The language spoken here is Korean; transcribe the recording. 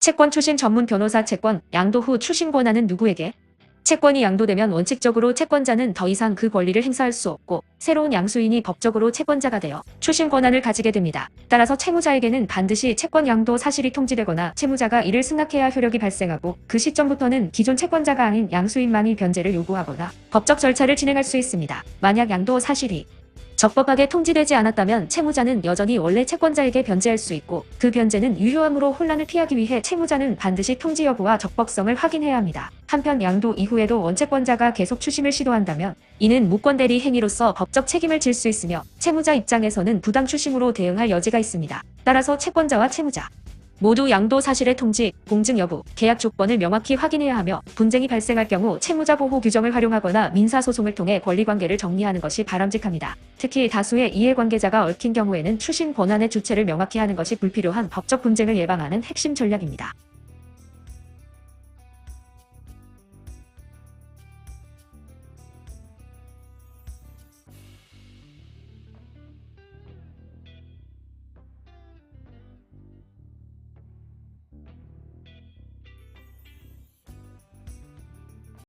채권 추심 전문 변호사 채권 양도 후 추심 권한은 누구에게? 채권이 양도되면 원칙적으로 채권자는 더 이상 그 권리를 행사할 수 없고 새로운 양수인이 법적으로 채권자가 되어 추심 권한을 가지게 됩니다. 따라서 채무자에게는 반드시 채권 양도 사실이 통지되거나 채무자가 이를 승낙해야 효력이 발생하고 그 시점부터는 기존 채권자가 아닌 양수인만이 변제를 요구하거나 법적 절차를 진행할 수 있습니다. 만약 양도 사실이 적법하게 통지되지 않았다면 채무자는 여전히 원래 채권자에게 변제할 수 있고 그 변제는 유효함으로 혼란을 피하기 위해 채무자는 반드시 통지 여부와 적법성을 확인해야 합니다. 한편 양도 이후에도 원채권자가 계속 추심을 시도한다면 이는 무권대리 행위로서 법적 책임을 질 수 있으며 채무자 입장에서는 부당 추심으로 대응할 여지가 있습니다. 따라서 채권자와 채무자 모두 양도 사실의 통지, 공증 여부, 계약 조건을 명확히 확인해야 하며 분쟁이 발생할 경우 채무자 보호 규정을 활용하거나 민사소송을 통해 권리관계를 정리하는 것이 바람직합니다. 특히 다수의 이해관계자가 얽힌 경우에는 추심 권한의 주체를 명확히 하는 것이 불필요한 법적 분쟁을 예방하는 핵심 전략입니다.